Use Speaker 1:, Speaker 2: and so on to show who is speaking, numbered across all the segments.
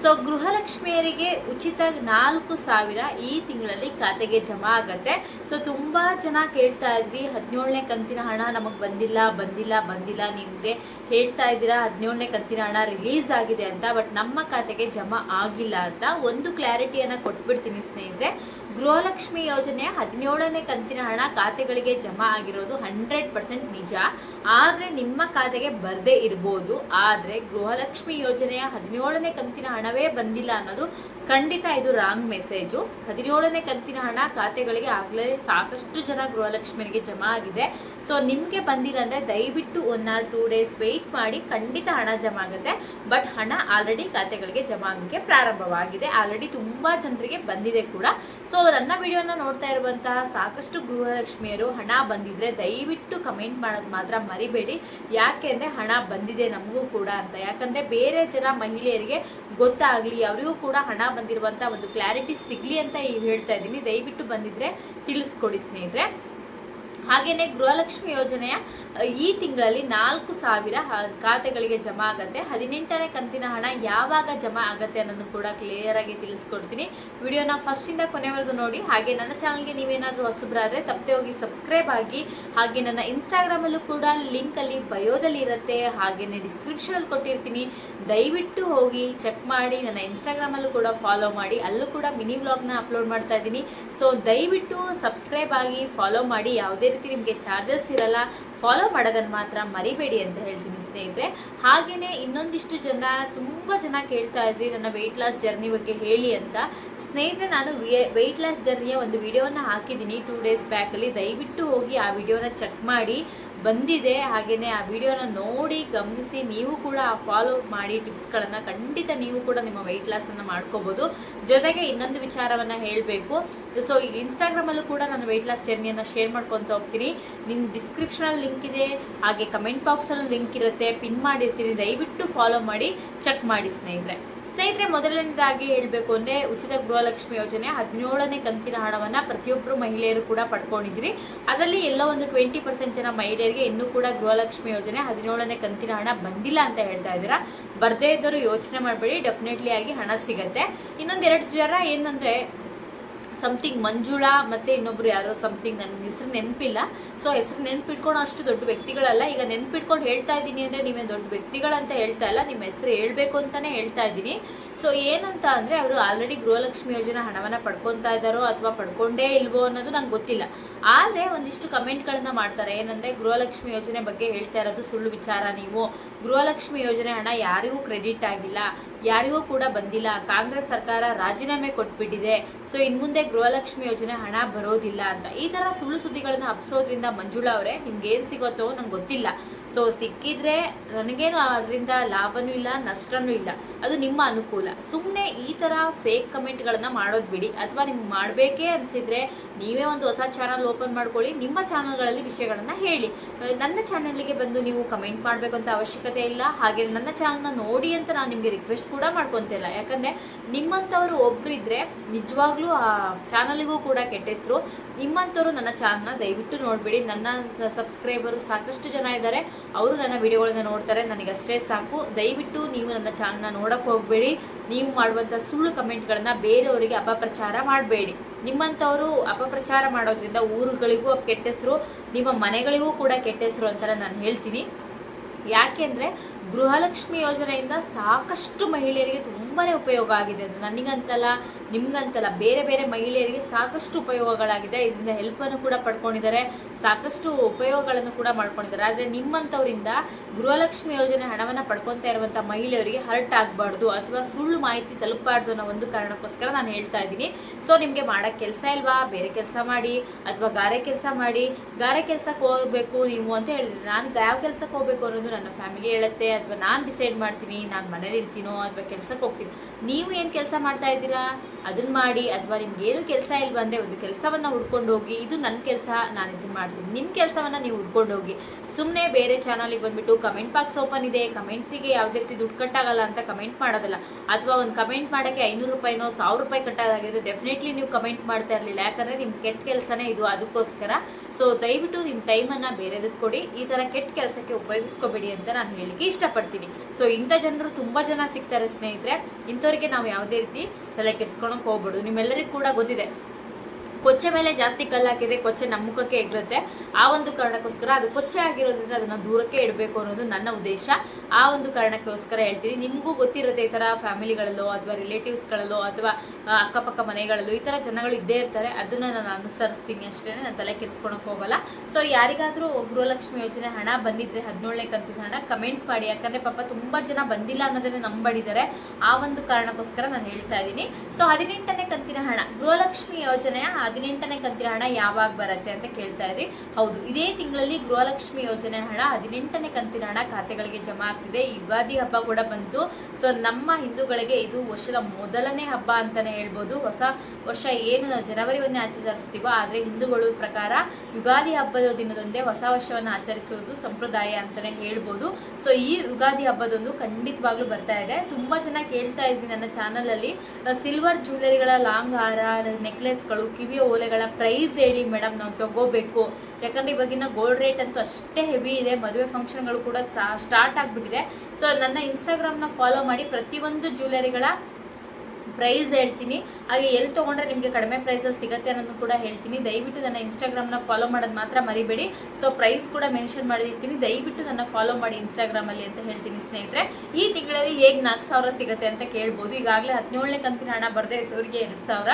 Speaker 1: So ಗೃಹಲಕ್ಷ್ಮಿಯರಿಗೆ ಉಚಿತ ನಾಲ್ಕು ಸಾವಿರ ಈ ತಿಂಗಳಲ್ಲಿ ಖಾತೆಗೆ ಜಮಾ ಆಗತ್ತೆ. ಸೊ ತುಂಬಾ ಜನ ಕೇಳ್ತಾ ಇದ್ವಿ, ಹದಿನೇಳನೇ ಕಂತಿನ ಹಣ ನಮಗೆ ಬಂದಿಲ್ಲ ಬಂದಿಲ್ಲ ಬಂದಿಲ್ಲ, ನಿಮಗೆ ಹೇಳ್ತಾ ಇದ್ದೀರಾ, ಹದಿನೇಳನೇ ಕಂತಿನ ಹಣ ರಿಲೀಸ್ ಆಗಿದೆ ಅಂತ, ಬಟ್ ನಮ್ಮ ಖಾತೆಗೆ ಜಮಾ ಆಗಿಲ್ಲ ಅಂತ ಒಂದು ಕ್ಲಾರಿಟಿಯನ್ನ ಕೊಟ್ಬಿಡ್ತೀನಿ ಸ್ನೇಹಿತರೆ. ಗೃಹಲಕ್ಷ್ಮಿ ಯೋಜನೆಯ ಹದಿನೇಳನೇ ಕಂತಿನ ಹಣ ಖಾತೆಗಳಿಗೆ ಜಮಾ ಆಗಿರೋದು ಹಂಡ್ರೆಡ್ ಪರ್ಸೆಂಟ್ ನಿಜ. ಆದರೆ ನಿಮ್ಮ ಖಾತೆಗೆ ಬರದೇ ಇರ್ಬೋದು. ಆದರೆ ಗೃಹಲಕ್ಷ್ಮಿ ಯೋಜನೆಯ ಹದಿನೇಳನೇ ಕಂತಿನ ಹಣವೇ ಬಂದಿಲ್ಲ ಅನ್ನೋದು ಖಂಡಿತ ಇದು ರಾಂಗ್ ಮೆಸೇಜು ಹದಿನೇಳನೇ ಕಂತಿನ ಹಣ ಖಾತೆಗಳಿಗೆ ಆಗಲೇ ಸಾಕಷ್ಟು ಜನ ಗೃಹಲಕ್ಷ್ಮಿಯರಿಗೆ ಜಮಾ ಆಗಿದೆ. ಸೊ ನಿಮಗೆ ಬಂದಿಲ್ಲ ಅಂದರೆ ದಯವಿಟ್ಟು one or two days wait ಮಾಡಿ ಖಂಡಿತ ಹಣ ಜಮಾ ಆಗುತ್ತೆ. ಬಟ್ ಹಣ ಆಲ್ರೆಡಿ ಖಾತೆಗಳಿಗೆ ಜಮಾ ಆಗಲಿಕ್ಕೆ ಪ್ರಾರಂಭವಾಗಿದೆ. ಆಲ್ರೆಡಿ ತುಂಬ ಜನರಿಗೆ ಬಂದಿದೆ ಕೂಡ. ಸೊ ನನ್ನ ವಿಡಿಯೋನ ನೋಡ್ತಾ ಇರುವಂತಹ ಸಾಕಷ್ಟು ಗೃಹಲಕ್ಷ್ಮಿಯರು ಹಣ ಬಂದಿದ್ರೆ ದಯವಿಟ್ಟು ಕಮೆಂಟ್ ಮಾಡೋದು ಮಾತ್ರ ಮರಿಬೇಡಿ. ಯಾಕೆ ಅಂದರೆ ಹಣ ಬಂದಿದೆ ನಮಗೂ ಕೂಡ ಅಂತ. ಯಾಕಂದರೆ ಬೇರೆ ಜನ ಮಹಿಳೆಯರಿಗೆ ಗೊತ್ತಾಗಲಿ, ಅವರಿಗೂ ಕೂಡ ಹಣ ಬಂದಿರುವಂಥ ಒಂದು ಕ್ಲಾರಿಟಿ ಸಿಗಲಿ ಅಂತ ಹೇಳ್ತಾ ಇದ್ದೀನಿ. ದಯವಿಟ್ಟು ಬಂದಿದ್ರೆ ತಿಳಿಸ್ಕೊಡಿ ಸ್ನೇಹಿತರೆ. ಹಾಗೆಯೇ ಗೃಹಲಕ್ಷ್ಮಿ ಯೋಜನೆಯ ಈ ತಿಂಗಳಲ್ಲಿ ನಾಲ್ಕು ಸಾವಿರ ಖಾತೆಗಳಿಗೆ ಜಮಾ ಆಗತ್ತೆ. ಹದಿನೆಂಟನೇ ಕಂತಿನ ಹಣ ಯಾವಾಗ ಜಮಾ ಆಗತ್ತೆ ಅನ್ನೋದು ಕೂಡ ಕ್ಲಿಯರ್ ಆಗಿ ತಿಳಿಸ್ಕೊಡ್ತೀನಿ. ವಿಡಿಯೋನ ಫಸ್ಟಿಂದ ಕೊನೆವರೆಗೂ ನೋಡಿ. ಹಾಗೆ ನನ್ನ ಚಾನಲ್ಗೆ ನೀವೇನಾದರೂ ಹೊಸಬ್ರಾದ್ರೆ, ತಪ್ಪದೆ ಹೋಗಿ ಸಬ್ಸ್ಕ್ರೈಬ್ ಆಗಿ. ಹಾಗೆ ನನ್ನ ಇನ್ಸ್ಟಾಗ್ರಾಮಲ್ಲೂ ಕೂಡ ಲಿಂಕಲ್ಲಿ ಬಯೋದಲ್ಲಿ ಇರುತ್ತೆ. ಹಾಗೆಯೇ ಡಿಸ್ಕ್ರಿಪ್ಷನಲ್ಲಿ ಕೊಟ್ಟಿರ್ತೀನಿ. ದಯವಿಟ್ಟು ಹೋಗಿ ಚೆಕ್ ಮಾಡಿ. ನನ್ನ ಇನ್ಸ್ಟಾಗ್ರಾಮಲ್ಲೂ ಕೂಡ ಫಾಲೋ ಮಾಡಿ. ಅಲ್ಲೂ ಕೂಡ ಮಿನಿ ವ್ಲಾಗ್ನ ಅಪ್ಲೋಡ್ ಮಾಡ್ತಾ ಇದ್ದೀನಿ. ಸೊ ದಯವಿಟ್ಟು ಸಬ್ಸ್ಕ್ರೈಬ್ ಆಗಿ, ಫಾಲೋ ಮಾಡಿ. ಯಾವುದೇ ರೀತಿ ನಿಮಗೆ ಚಾರ್ಜಸ್ ಇರಲ್ಲ ಫಾಲೋ ಮಾಡೋದನ್ನು ಮಾತ್ರ ಮರಿಬೇಡಿ ಅಂತ ಹೇಳ್ತೀನಿ ಸ್ನೇಹಿತರೆ. ಹಾಗೆಯೇ ಇನ್ನೊಂದಿಷ್ಟು ಜನ ತುಂಬ ಜನ ಕೇಳ್ತಾ ಇದ್ರಿ ನನ್ನ ವೆಯ್ಟ್ ಲಾಸ್ ಜರ್ನಿ ಬಗ್ಗೆ ಹೇಳಿ ಅಂತ. ಸ್ನೇಹಿತರೆ, ನಾನು ವೆಯ್ಟ್ ಲಾಸ್ ಜರ್ನಿಯ ಒಂದು ವಿಡಿಯೋನ ಹಾಕಿದ್ದೀನಿ ಟೂ ಡೇಸ್ ಬ್ಯಾಕಲ್ಲಿ ದಯವಿಟ್ಟು ಹೋಗಿ ಆ ವಿಡಿಯೋನ ಚೆಕ್ ಮಾಡಿ. ಬಂದಿದೆ ಹಾಗೆಯೇ ಆ ವಿಡಿಯೋನ ನೋಡಿ ಗಮನಿಸಿ, ನೀವು ಕೂಡ ಫಾಲೋ ಮಾಡಿ ಟಿಪ್ಸ್ಗಳನ್ನು ಖಂಡಿತ ನೀವು ಕೂಡ ನಿಮ್ಮ ವೆಯ್ಟ್ ಲಾಸನ್ನು ಮಾಡ್ಕೋಬೋದು. ಜೊತೆಗೆ ಇನ್ನೊಂದು ವಿಚಾರವನ್ನು ಹೇಳಬೇಕು. ಸೊ ಈಗ ಇನ್ಸ್ಟಾಗ್ರಾಮಲ್ಲೂ ಕೂಡ ನಾನು ವೆಯ್ಟ್ ಲಾಸ್ ಜರ್ನಿಯನ್ನು ಶೇರ್ ಮಾಡ್ಕೊತ ಹೋಗ್ತೀನಿ. ನಿಮ್ಮ ಡಿಸ್ಕ್ರಿಪ್ಷನಲ್ಲಿ ಲಿಂಕ್ ಇದೆ, ಹಾಗೆ ಕಮೆಂಟ್ ಬಾಕ್ಸಲ್ಲೂ ಲಿಂಕ್ ಇರುತ್ತೆ. ಪಿನ್ ಮಾಡಿರ್ತೀನಿ. ದಯವಿಟ್ಟು ಫಾಲೋ ಮಾಡಿ ಚೆಕ್ ಮಾಡಿ ಸ್ನೇಹಿತರೆ. ಸ್ನೇಹಿತರೆ, ಮೊದಲನೇದಾಗಿ ಹೇಳಬೇಕು ಅಂದರೆ ಉಚಿತ ಗೃಹಲಕ್ಷ್ಮಿ ಯೋಜನೆ ಹದಿನೇಳನೇ ಕಂತಿನ ಹಣವನ್ನು ಪ್ರತಿಯೊಬ್ಬರು ಮಹಿಳೆಯರು ಕೂಡ ಪಡ್ಕೊಂಡಿದ್ರಿ. ಅದರಲ್ಲಿ ಎಲ್ಲ ಒಂದು ಟ್ವೆಂಟಿ ಪರ್ಸೆಂಟ್ ಜನ ಮಹಿಳೆಯರಿಗೆ ಇನ್ನೂ ಕೂಡ ಗೃಹಲಕ್ಷ್ಮಿ ಯೋಜನೆ ಹದಿನೇಳನೇ ಕಂತಿನ ಹಣ ಬಂದಿಲ್ಲ ಅಂತ ಹೇಳ್ತಾ ಇದ್ದೀರಾ. ಬರ್ದೇ ಇದ್ದವರು ಯೋಚನೆ ಮಾಡಬೇಡಿ ಡೆಫಿನೆಟ್ಲಿ ಆಗಿ ಹಣ ಸಿಗತ್ತೆ. ಇನ್ನೊಂದು ಎರಡು ಜನ ಏನಂದರೆ ಸಮಥಿಂಗ್ ಮಂಜುಳಾ ಮತ್ತೆ ಇನ್ನೊಬ್ರು ಯಾರೋ ಸಮಥಿಂಗ್ ನನ್ನ ಹೆಸರು ನೆನಪಿಲ್ಲ. ಸೊ ಹೆಸರು ನೆನ್ಪಿಟ್ಕೊಂಡು ಅಷ್ಟು ದೊಡ್ಡ ವ್ಯಕ್ತಿಗಳಲ್ಲ. ಈಗ ನೆನ್ಪಿಟ್ಕೊಂಡು ಹೇಳ್ತಾ ಇದ್ದೀನಿ ಅಂದರೆ ನೀವೇನು ದೊಡ್ಡ ವ್ಯಕ್ತಿಗಳಂತ ಹೇಳ್ತಾ ಇಲ್ಲ. ನಿಮ್ಮ ಹೆಸರು ಹೇಳಬೇಕು ಅಂತಾನೆ ಹೇಳ್ತಾ ಇದ್ದೀನಿ. ಸೊ ಏನಂತ ಅಂದರೆ ಅವರು ಆಲ್ರೆಡಿ ಗೃಹಲಕ್ಷ್ಮಿ ಯೋಜನೆ ಹಣವನ್ನು ಪಡ್ಕೊತಾ ಇದ್ದಾರೋ ಅಥವಾ ಪಡ್ಕೊಂಡೇ ಇಲ್ವೋ ಅನ್ನೋದು ನಂಗೆ ಗೊತ್ತಿಲ್ಲ. ಆದರೆ ಒಂದಿಷ್ಟು ಕಮೆಂಟ್ಗಳನ್ನ ಮಾಡ್ತಾರೆ. ಏನಂದರೆ ಗೃಹಲಕ್ಷ್ಮಿ ಯೋಜನೆ ಬಗ್ಗೆ ಹೇಳ್ತಾ ಇರೋದು ಸುಳ್ಳು ವಿಚಾರ ನೀವು. ಗೃಹಲಕ್ಷ್ಮಿ ಯೋಜನೆ ಹಣ ಯಾರಿಗೂ ಕ್ರೆಡಿಟ್ ಆಗಿಲ್ಲ, ಯಾರಿಗೂ ಕೂಡ ಬಂದಿಲ್ಲ. ಕಾಂಗ್ರೆಸ್ ಸರ್ಕಾರ ರಾಜೀನಾಮೆ ಕೊಟ್ಬಿಟ್ಟಿದೆ. ಸೊ ಇನ್ನು ಮುಂದೆ ಗೃಹಲಕ್ಷ್ಮಿ ಯೋಜನೆ ಹಣ ಬರೋದಿಲ್ಲ ಅಂತ. ಈ ಥರ ಸುಳ್ಳು ಸುದ್ದಿಗಳನ್ನ ಹಬ್ಸೋದ್ರಿಂದ ಮಂಜುಳಾ ಅವರೇ ನಿಮ್ಗೆ ಏನು ಸಿಗುತ್ತೋ ನಂಗೆ ಗೊತ್ತಿಲ್ಲ. ಸೊ ಸಿಕ್ಕಿದ್ರೆ ನನಗೇನು ಅದರಿಂದ ಲಾಭನೂ ಇಲ್ಲ, ನಷ್ಟನೂ ಇಲ್ಲ. ಅದು ನಿಮ್ಮ ಅನುಕೂಲ. ಸುಮ್ಮನೆ ಈ ಥರ ಫೇಕ್ ಕಮೆಂಟ್ಗಳನ್ನು ಮಾಡೋದು ಬಿಡಿ. ಅಥವಾ ನಿಮ್ಗೆ ಮಾಡಬೇಕೇ ಅನಿಸಿದ್ರೆ ನೀವೇ ಒಂದು ಹೊಸ ಚಾನಲ್ ಓಪನ್ ಮಾಡ್ಕೊಳ್ಳಿ, ನಿಮ್ಮ ಚಾನಲ್ಗಳಲ್ಲಿ ವಿಷಯಗಳನ್ನು ಹೇಳಿ. ನನ್ನ ಚಾನಲ್ಗೆ ಬಂದು ನೀವು ಕಮೆಂಟ್ ಮಾಡಬೇಕಂತ ಅವಶ್ಯಕತೆ ಇಲ್ಲ. ಹಾಗೆ ನನ್ನ ಚಾನಲ್ನ ನೋಡಿ ಅಂತ ನಾನು ನಿಮಗೆ ರಿಕ್ವೆಸ್ಟ್ ಕೂಡ ಮಾಡ್ಕೊತಿಲ್ಲ ಯಾಕಂದರೆ ನಿಮ್ಮಂಥವ್ರು ಒಬ್ಬರಿದ್ರೆ ನಿಜವಾಗ್ಲೂ ಆ ಚಾನಲ್ಗೂ ಕೂಡ ಕೆಟ್ಟ ಹೆಸರು. ನಿಮ್ಮಂಥವ್ರು ನನ್ನ ಚಾನಲ್ನ ದಯವಿಟ್ಟು ನೋಡಿಬಿಡಿ. ನನ್ನ ಸಬ್ಸ್ಕ್ರೈಬರು ಸಾಕಷ್ಟು ಜನ ಇದ್ದಾರೆ. ಅವರು ನನ್ನ ವಿಡಿಯೋಗಳನ್ನ ನೋಡ್ತಾರೆ ನನಗೆ ಅಷ್ಟೇ ಸಾಕು. ದಯವಿಟ್ಟು ನೀವು ನನ್ನ ಚಾನಲ್ನ ನೋಡಕ್ಕೆ ಹೋಗಬೇಡಿ. ನೀವು ಮಾಡುವಂಥ ಸುಳ್ಳು ಕಮೆಂಟ್ಗಳನ್ನ ಬೇರೆಯವರಿಗೆ ಅಪಪ್ರಚಾರ ಮಾಡಬೇಡಿ. ನಿಮ್ಮಂಥವರು ಅಪಪ್ರಚಾರ ಮಾಡೋದ್ರಿಂದ ಊರುಗಳಿಗೂ ಕೆಟ್ಟ ಹೆಸರು, ನಿಮ್ಮ ಮನೆಗಳಿಗೂ ಕೂಡ ಕೆಟ್ಟ ಹೆಸರು ಅಂತ ನಾನು ಹೇಳ್ತೀನಿ. ಯಾಕೆಂದರೆ ಗೃಹಲಕ್ಷ್ಮಿ ಯೋಜನೆಯಿಂದ ಸಾಕಷ್ಟು ಮಹಿಳೆಯರಿಗೆ ತುಂಬಾ ಉಪಯೋಗ ಆಗಿದೆ. ಅದು ನನಗಂತಲ್ಲ ನಿಮ್ಗಂತಲ್ಲ, ಬೇರೆ ಬೇರೆ ಮಹಿಳೆಯರಿಗೆ ಸಾಕಷ್ಟು ಉಪಯೋಗಗಳಾಗಿದೆ. ಇದರಿಂದ ಹೆಲ್ಪನ್ನು ಕೂಡ ಪಡ್ಕೊಂಡಿದ್ದಾರೆ. ಸಾಕಷ್ಟು ಉಪಯೋಗಗಳನ್ನು ಕೂಡ ಮಾಡ್ಕೊಂಡಿದ್ದಾರೆ. ಆದರೆ ನಿಮ್ಮಂಥವರಿಂದ ಗೃಹಲಕ್ಷ್ಮಿ ಯೋಜನೆ ಹಣವನ್ನು ಪಡ್ಕೊತಾ ಇರುವಂಥ ಮಹಿಳೆಯರಿಗೆ ಹರ್ಟ್ ಆಗಬಾರ್ದು ಅಥವಾ ಸುಳ್ಳು ಮಾಹಿತಿ ತಲುಪಬಾರ್ದು ಅನ್ನೋ ಒಂದು ಕಾರಣಕ್ಕೋಸ್ಕರ ನಾನು ಹೇಳ್ತಾ ಇದ್ದೀನಿ. ಸೊ ನಿಮಗೆ ಮಾಡೋಕ್ಕೆ ಕೆಲಸ ಇಲ್ವಾ? ಬೇರೆ ಕೆಲಸ ಮಾಡಿ ಅಥವಾ ಗಾರೆ ಕೆಲಸ ಮಾಡಿ. ಗಾರೆ ಕೆಲಸಕ್ಕೆ ಹೋಗಬೇಕು ನೀವು ಅಂತ ಹೇಳಿದ್ರೆ. ನಾನು ಯಾವ ಕೆಲಸಕ್ಕೆ ಹೋಗಬೇಕು ಅನ್ನೋದು ನನ್ನ ಫ್ಯಾಮಿಲಿ ಹೇಳುತ್ತೆ ಅಥವಾ ನಾನು ಡಿಸೈಡ್ ಮಾಡ್ತೀನಿ, ನಾನು ಮನೇಲಿ ಇರ್ತೀನೋ ಅಥವಾ ಕೆಲಸಕ್ಕೆ ಹೋಗ್ತೀನಿ, ನೀವು ಏನು ಕೆಲಸ ಮಾಡ್ತಾ ಇದ್ದೀರಾ? ಅದನ್ನ ಮಾಡಿ ಅಥವಾ ನಿಮ್ಗೆ ಏನು ಕೆಲಸ ಇಲ್ವಾ ಬಂದ್ರೆ ಒಂದು ಕೆಲಸವನ್ನು ಹುಡ್ಕೊಂಡು ಹೋಗಿ ಇದು ನನ್ನ ಕೆಲಸ, ನಾನು ಇದನ್ನ ಮಾಡ್ತೀನಿ ನಿಮ್ಮ ಕೆಲಸವನ್ನು ನೀವು ಹುಡ್ಕೊಂಡು ಹೋಗಿ ಸುಮ್ಮನೆ ಬೇರೆ ಚಾನಲಿಗೆ ಬಂದ್ಬಿಟ್ಟು ಕಮೆಂಟ್ ಬಾಕ್ಸ್ ಓಪನ್ ಇದೆ, ಕಮೆಂಟಿಗೆ ಯಾವುದೇ ರೀತಿ ದುಡ್ಡು ಕಟ್ಟಾಗಲ್ಲ ಅಂತ ಕಮೆಂಟ್ ಮಾಡೋದಲ್ಲ. ಅಥವಾ ಒಂದು ಕಮೆಂಟ್ ಮಾಡೋಕ್ಕೆ ಐನೂರು ರೂಪಾಯಿನೋ ಸಾವಿರ ರೂಪಾಯಿ ಕಟ್ಟಾಗಿದ್ರೆ ಡೆಫಿನೆಟ್ಲಿ ನೀವು ಕಮೆಂಟ್ ಮಾಡ್ತಾ ಇರಲಿಲ್ಲ. ಯಾಕಂದರೆ ನಿಮ್ಮ ಕೆಟ್ಟ ಕೆಲಸನೇ ಇದು, ಅದಕ್ಕೋಸ್ಕರ. ಸೊ, ದಯವಿಟ್ಟು ನಿಮ್ಮ ಟೈಮನ್ನು ಬೇರೆದಕ್ಕೆ ಕೊಡಿ. ಈ ಥರ ಕೆಟ್ಟ ಕೆಲಸಕ್ಕೆ ಉಪಯೋಗಿಸ್ಕೋಬೇಡಿ ಅಂತ ನಾನು ಹೇಳಿಕ್ಕೆ ಇಷ್ಟಪಡ್ತೀನಿ. ಸೊ, ಇಂಥ ಜನರು ತುಂಬ ಜನ ಸಿಗ್ತಾರೆ ಸ್ನೇಹಿತರೆ. ಇಂಥವ್ರಿಗೆ ನಾವು ಯಾವುದೇ ರೀತಿ ತಲೆ ಕೆಡ್ಸ್ಕೊಳಕ್ಕೆ ಹೋಗ್ಬೋದು ನಿಮ್ಮೆಲ್ಲರಿಗೂ ಕೂಡ ಗೊತ್ತಿದೆ. ಕೊಚ್ಚೆ ಮೇಲೆ ಜಾಸ್ತಿ ಕಲ್ಲು ಹಾಕಿದ್ರೆ ಕೊಚ್ಚೆ ನಮ್ಮ ಮುಖಕ್ಕೆ ಎಗರುತ್ತೆ ಆ ಒಂದು ಕಾರಣಕ್ಕೋಸ್ಕರ ಅದು ಕೊಚ್ಚೆ ಆಗಿರೋದ್ರಿಂದ ಅದನ್ನ ದೂರಕ್ಕೆ ಇಡಬೇಕು ಅನ್ನೋದು ನನ್ನ ಉದ್ದೇಶ. ಆ ಒಂದು ಕಾರಣಕ್ಕೋಸ್ಕರ ಹೇಳ್ತೀನಿ. ನಿಮಗೂ ಗೊತ್ತಿರುತ್ತೆ ಈ ಥರ ಫ್ಯಾಮಿಲಿಗಳಲ್ಲೋ ಅಥವಾ ರಿಲೇಟಿವ್ಸ್ಗಳಲ್ಲೋ ಅಥವಾ ಅಕ್ಕಪಕ್ಕ ಮನೆಗಳಲ್ಲೋ ಈ ಥರ ಜನಗಳು ಇದ್ದೇ ಇರ್ತಾರೆ. ಅದನ್ನ ನಾನು ಅನುಸರಿಸ್ತೀನಿ ಅಷ್ಟೇ. ನಾನು ತಲೆ ಕೆಡಿಸ್ಕೊಳಕ್ ಹೋಗಲ್ಲ. ಸೊ ಯಾರಿಗಾದರೂ ಗೃಹಲಕ್ಷ್ಮಿ ಯೋಜನೆ ಹಣ ಬಂದಿದ್ರೆ, ಹದಿನೇಳನೇ ಕಂತಿನ ಹಣ ಕಮೆಂಟ್ ಮಾಡಿ. ಯಾಕಂದರೆ ಪಾಪ ತುಂಬಾ ಜನ ಬಂದಿಲ್ಲ ಅನ್ನೋದನ್ನ ನಂಬಡಿದ್ದಾರೆ ಆ ಒಂದು ಕಾರಣಕ್ಕೋಸ್ಕರ ನಾನು ಹೇಳ್ತಾ ಇದ್ದೀನಿ ಸೊ ಹದಿನೆಂಟನೇ ಕಂತಿನ ಹಣ. ಗೃಹಲಕ್ಷ್ಮಿ ಯೋಜನೆಯ ಹದಿನೆಂಟನೇ ಕಂತಿನ ಹಣ ಯಾವಾಗ ಬರುತ್ತೆ ಅಂತ ಕೇಳ್ತಾ ಇದ್ರಿ. ಹೌದು, ಇದೇ ತಿಂಗಳಲ್ಲಿ ಗೃಹಲಕ್ಷ್ಮಿ ಯೋಜನೆ ಹಣ ಹದಿನೆಂಟನೇ ಕಂತಿನ ಹಣ ಖಾತೆಗಳಿಗೆ ಜಮಾ ಆಗ್ತಿದೆ. ಯುಗಾದಿ ಹಬ್ಬ ಕೂಡ ಬಂತು. ಸೊ ನಮ್ಮ ಹಿಂದೂಗಳಿಗೆ ಇದು ವರ್ಷದ ಮೊದಲನೇ ಹಬ್ಬ ಅಂತಾನೆ ಹೇಳ್ಬೋದು. ಹೊಸ ವರ್ಷ ಏನು ನಾವು ಜನವರಿ ಒಂದೇ ಆಚರಿಸ್ತೀವೋ, ಆದರೆ ಹಿಂದೂಗಳ ಪ್ರಕಾರ ಯುಗಾದಿ ಹಬ್ಬದ ದಿನದಂದೇ ಹೊಸ ವರ್ಷವನ್ನು ಆಚರಿಸುವುದು ಸಂಪ್ರದಾಯ ಅಂತಾನೆ ಹೇಳ್ಬೋದು. ಸೊ ಈ ಯುಗಾದಿ ಹಬ್ಬದೊಂದು ಖಂಡಿತವಾಗ್ಲೂ ಬರ್ತಾ ಇದೆ. ತುಂಬಾ ಜನ ಕೇಳ್ತಾ ಇದ್ವಿ ನನ್ನ ಚಾನಲ್ ಅಲ್ಲಿ ಸಿಲ್ವರ್ ಜ್ಯುವೆಲರಿಗಳ ಲಾಂಗ್ ಹಾರ ನೆಕ್ಲೆಸ್ಗಳು ಕಿವಿಯ ಓಲೆಗಳ ಪ್ರೈಸ್ ಹೇಳಿ ಮೇಡಮ್ ನಾವು ತಗೋಬೇಕು. ಯಾಕಂದ್ರೆ ಇವಾಗಿನ ಗೋಲ್ಡ್ ರೇಟ್ ಅಂತೂ ಅಷ್ಟೇ ಹೆವಿ ಇದೆ. ಮದುವೆ ಫಂಕ್ಷನ್ಗಳು ಕೂಡ ಸ್ಟಾರ್ಟ್ ಆಗಿಬಿಟ್ಟಿದೆ. ಸೊ ನನ್ನ ಇನ್ಸ್ಟಾಗ್ರಾಮ್ನ ಫಾಲೋ ಮಾಡಿ ಪ್ರತಿಯೊಂದು ಜ್ಯುವೆಲರಿಗಳ ಪ್ರೈಸ್ ಹೇಳ್ತೀನಿ. ಹಾಗೆ ಎಲ್ಲಿ ತೊಗೊಂಡ್ರೆ ನಿಮಗೆ ಕಡಿಮೆ ಪ್ರೈಸಲ್ಲಿ ಸಿಗುತ್ತೆ ಅನ್ನೋದು ಕೂಡ ಹೇಳ್ತೀನಿ. ದಯವಿಟ್ಟು ನನ್ನ ಇನ್ಸ್ಟಾಗ್ರಾಮ್ನ ಫಾಲೋ ಮಾಡೋದು ಮಾತ್ರ ಮರಿಬೇಡಿ. ಸೊ ಪ್ರೈಸ್ ಕೂಡ ಮೆನ್ಷನ್ ಮಾಡಿರ್ತೀನಿ. ದಯವಿಟ್ಟು ನನ್ನ ಫಾಲೋ ಮಾಡಿ ಇನ್ಸ್ಟಾಗ್ರಾಮಲ್ಲಿ ಅಂತ ಹೇಳ್ತೀನಿ ಸ್ನೇಹಿತರೆ. ಈ ತಿಂಗಳಲ್ಲಿ ಹೇಗೆ ನಾಲ್ಕು ಸಾವಿರ ಸಿಗುತ್ತೆ ಅಂತ ಕೇಳ್ಬೋದು. ಈಗಾಗಲೇ ಹದಿನೇಳನೇ ಕಂತಿನ ಹಣ ಬರದೇ ಇದ್ದವರಿಗೆ ಎರಡು ಸಾವಿರ.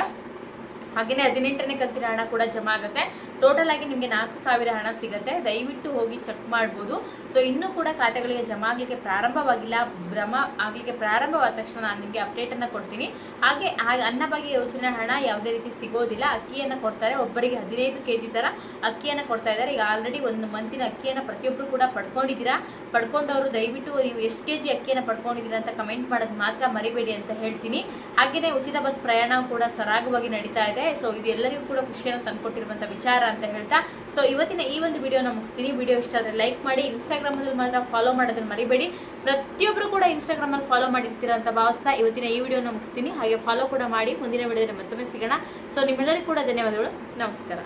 Speaker 1: ಹಾಗೆಯೇ ಹದಿನೆಂಟನೇ ಕಂತಿನ ಹಣ ಕೂಡ ಜಮಾ ಆಗುತ್ತೆ. ಟೋಟಲ್ ಆಗಿ ನಿಮಗೆ ನಾಲ್ಕು ಸಾವಿರ ಹಣ ಸಿಗುತ್ತೆ. ದಯವಿಟ್ಟು ಹೋಗಿ ಚೆಕ್ ಮಾಡ್ಬೋದು. ಸೊ ಇನ್ನೂ ಕೂಡ ಖಾತೆಗಳಿಗೆ ಜಮಾ ಆಗಲಿಕ್ಕೆ ಪ್ರಾರಂಭವಾಗಿಲ್ಲ. ಭ್ರಮ ಆಗಲಿಕ್ಕೆ ಪ್ರಾರಂಭವಾದ ತಕ್ಷಣ ನಾನು ನಿಮಗೆ ಅಪ್ಡೇಟನ್ನು ಕೊಡ್ತೀನಿ. ಹಾಗೆ ಹಾಗೆ ಅನ್ನಭಾಗ್ಯ ಯೋಜನೆ ಹಣ ಯಾವುದೇ ರೀತಿ ಸಿಗೋದಿಲ್ಲ. ಅಕ್ಕಿಯನ್ನು ಕೊಡ್ತಾರೆ. ಒಬ್ಬರಿಗೆ ಹದಿನೈದು ಕೆ ಜಿ ಥರ ಅಕ್ಕಿಯನ್ನು ಕೊಡ್ತಾ ಇದ್ದಾರೆ. ಈಗ ಆಲ್ರೆಡಿ ಒಂದು ಮಂತಿನ ಅಕ್ಕಿಯನ್ನು ಪ್ರತಿಯೊಬ್ಬರು ಕೂಡ ಪಡ್ಕೊಂಡಿದ್ದೀರಾ? ಪಡ್ಕೊಂಡವರು ದಯವಿಟ್ಟು ನೀವು ಎಷ್ಟು ಕೆ ಜಿ ಅಕ್ಕಿಯನ್ನು ಪಡ್ಕೊಂಡಿದ್ದೀರಾ ಅಂತ ಕಮೆಂಟ್ ಮಾಡೋದು ಮಾತ್ರ ಮರಿಬೇಡಿ ಅಂತ ಹೇಳ್ತೀನಿ. ಹಾಗೆಯೇ ಉಚಿತ ಬಸ್ ಪ್ರಯಾಣ ಕೂಡ ಸರಾಗವಾಗಿ ನಡೀತಾ ಇದೆ. ಸೊ ಇದು ಎಲ್ಲರಿಗೂ ಕೂಡ ಖುಷಿಯನ್ನು ತಂದುಕೊಟ್ಟಿರುವಂಥ ವಿಚಾರ ಅಂತ ಹೇಳ್ತಾ. ಸೊ ಇವತ್ತಿನ ಈ ಒಂದು ವಿಡಿಯೋನ ಮುಗಿಸ್ತೀನಿ. ವಿಡಿಯೋ ಇಷ್ಟ ಆದರೆ ಲೈಕ್ ಮಾಡಿ. ಇನ್ಸ್ಟಾಗ್ರಾಮಲ್ಲಿ ಮಾತ್ರ ಫಾಲೋ ಮಾಡೋದನ್ನ ಮರಿಬೇಡಿ. ಪ್ರತಿಯೊಬ್ಬರು ಕೂಡ ಇನ್ಸ್ಟಾಗ್ರಾಮಲ್ಲಿ ಫಾಲೋ ಮಾಡಿರ್ತೀರಾ ಅಂತ ಭಾವಿಸ್ತಾ ಇವತ್ತಿನ ಈ ವಿಡಿಯೋನ ಮುಗಿಸ್ತೀನಿ. ಹಾಗೆ ಫಾಲೋ ಕೂಡ ಮಾಡಿ. ಮುಂದಿನ ವಿಡಿಯೋದಲ್ಲಿ ಮತ್ತೊಮ್ಮೆ ಸಿಗೋಣ. ಸೊ ನಿಮ್ಮೆಲ್ಲರಿಗೂ ಕೂಡ ಧನ್ಯವಾದಗಳು. ನಮಸ್ಕಾರ.